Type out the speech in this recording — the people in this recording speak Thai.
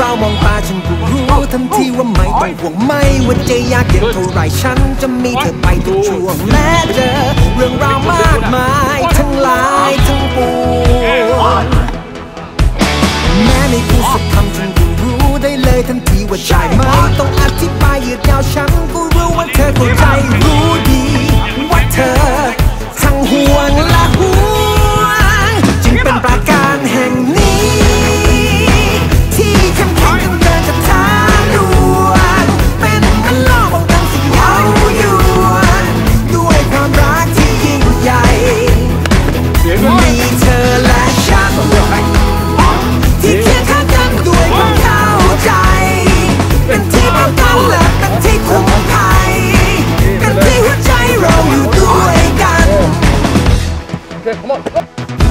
รามองตาฉันกูรู้ทันทีว่าไม่ต้องห่วงไม่ว่าจะยากเย็นเท่าไรฉันจะมีเธอไปทุกช่วงแม้เจอเรื่องราวมากมายทั้งหลายทั้งปวงแม้ไม่พูดสักคำฉันก็รู้ได้เลยทันทีว่าใช่ไหมต้องอธิบายยืดยาวฉันก็ Okay, come on. Go.